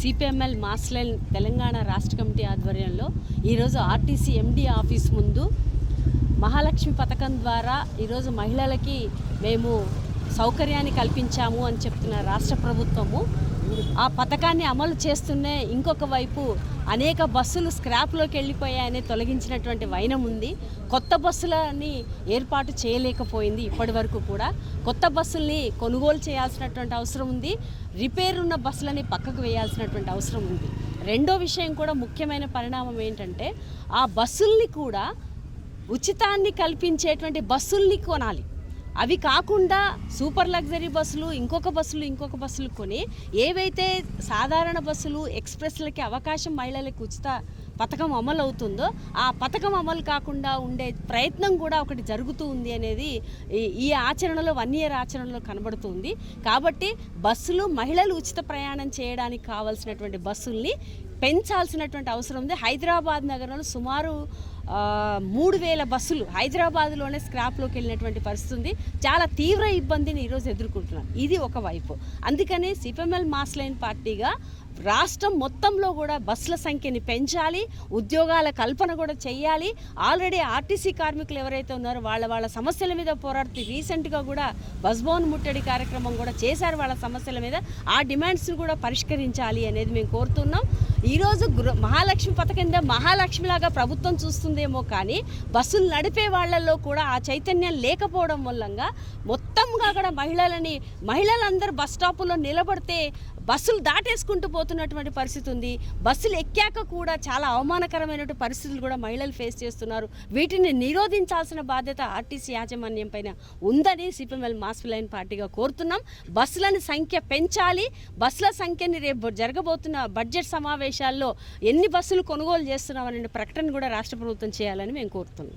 CPML mass Telangana రాష్ట్ర committee ఆధ్వర్యంలో ఈరోజు ఆర్టీసీ ఎండి ఆఫీస్ ముందు మహాలక్ష్మి పథకం ద్వారా ఈరోజు మహిళలకి మేము సౌకర్యాన్ని కల్పించాము అని చెప్తున్న రాష్ట్ర ప్రభుత్వము ఆ పథకాన్ని అమలు చేస్తూనే ఇంకొక వైపు అనేక బస్సులు స్క్రాప్లోకి వెళ్ళిపోయాయని తొలగించినటువంటి వైనం ఉంది. కొత్త బస్సులని ఏర్పాటు చేయలేకపోయింది ఇప్పటి వరకు కూడా. కొత్త బస్సుల్ని కొనుగోలు చేయాల్సినటువంటి అవసరం ఉంది. రిపేర్ ఉన్న బస్సులని పక్కకు వేయాల్సినటువంటి అవసరం ఉంది. రెండో విషయం కూడా ముఖ్యమైన పరిణామం ఏంటంటే ఆ బస్సుల్ని కూడా ఉచితాన్ని కల్పించేటువంటి బస్సుల్ని కొనాలి. అవి కాకుండా సూపర్ లగ్జరీ బస్సులు ఇంకొక బస్సులు ఇంకొక బస్సులు కొని ఏవైతే సాధారణ బస్సులు ఎక్స్ప్రెస్లకి అవకాశం మహిళలకు ఉచిత పథకం అమలు అవుతుందో ఆ పథకం అమలు కాకుండా ఉండే ప్రయత్నం కూడా ఒకటి జరుగుతూ ఉంది అనేది ఈ- ఆచరణలో వన్ ఇయర్ ఆచరణలో కనబడుతుంది. కాబట్టి బస్సులు మహిళలు ఉచిత ప్రయాణం చేయడానికి కావాల్సినటువంటి బస్సుల్ని పెంచాల్సినటువంటి అవసరం ఉంది. హైదరాబాద్ నగరంలో సుమారు మూడు వేల బస్సులు హైదరాబాద్లోనే స్క్రాప్లోకి వెళ్ళినటువంటి పరిస్థితి ఉంది. చాలా తీవ్ర ఇబ్బందిని ఈరోజు ఎదుర్కొంటున్నాం. ఇది ఒక వైపు. అందుకనే సిపిఎంఎల్ మాస్ లైన్ పార్టీగా రాష్ట్రం మొత్తంలో కూడా బస్సుల సంఖ్యని పెంచాలి ఉద్యోగాల కల్పన కూడా చేయాలి. ఆల్రెడీ ఆర్టీసీ కార్మికులు ఎవరైతే ఉన్నారో వాళ్ళ వాళ్ళ సమస్యల మీద పోరాడుతూ రీసెంట్గా కూడా బస్ భవన్ ముట్టడి కార్యక్రమం కూడా చేశారు వాళ్ళ సమస్యల మీద. ఆ డిమాండ్స్ని కూడా పరిష్కరించాలి అనేది మేము కోరుతున్నాం. ఈరోజు గృహ మహాలక్ష్మి పథకం కింద మహాలక్ష్మిలాగా ప్రభుత్వం చూస్తుందేమో కానీ బస్సులు నడిపే వాళ్ళల్లో కూడా ఆ చైతన్యం లేకపోవడం వల్లంగా మొత్తంగా కూడా మహిళలని మహిళలందరూ బస్ స్టాపుల్లో నిలబడితే బస్సులు దాటేసుకుంటూ పోతున్నటువంటి పరిస్థితి ఉంది. బస్సులు ఎక్కాక కూడా చాలా అవమానకరమైనటువంటి పరిస్థితులు కూడా మహిళలు ఫేస్ చేస్తున్నారు. వీటిని నిరోధించాల్సిన బాధ్యత ఆర్టీసీ యాజమాన్యం పైన ఉందని సిపిఎంఎల్ మాస్ లైన్ పార్టీగా కోరుతున్నాం. బస్సులని సంఖ్య పెంచాలి. బస్సుల సంఖ్యని రేపు జరగబోతున్న బడ్జెట్ సమావేశాల్లో ఎన్ని బస్సులు కొనుగోలు చేస్తున్నామనే ప్రకటన కూడా రాష్ట్ర ప్రభుత్వం చేయాలని మేము కోరుతున్నాం.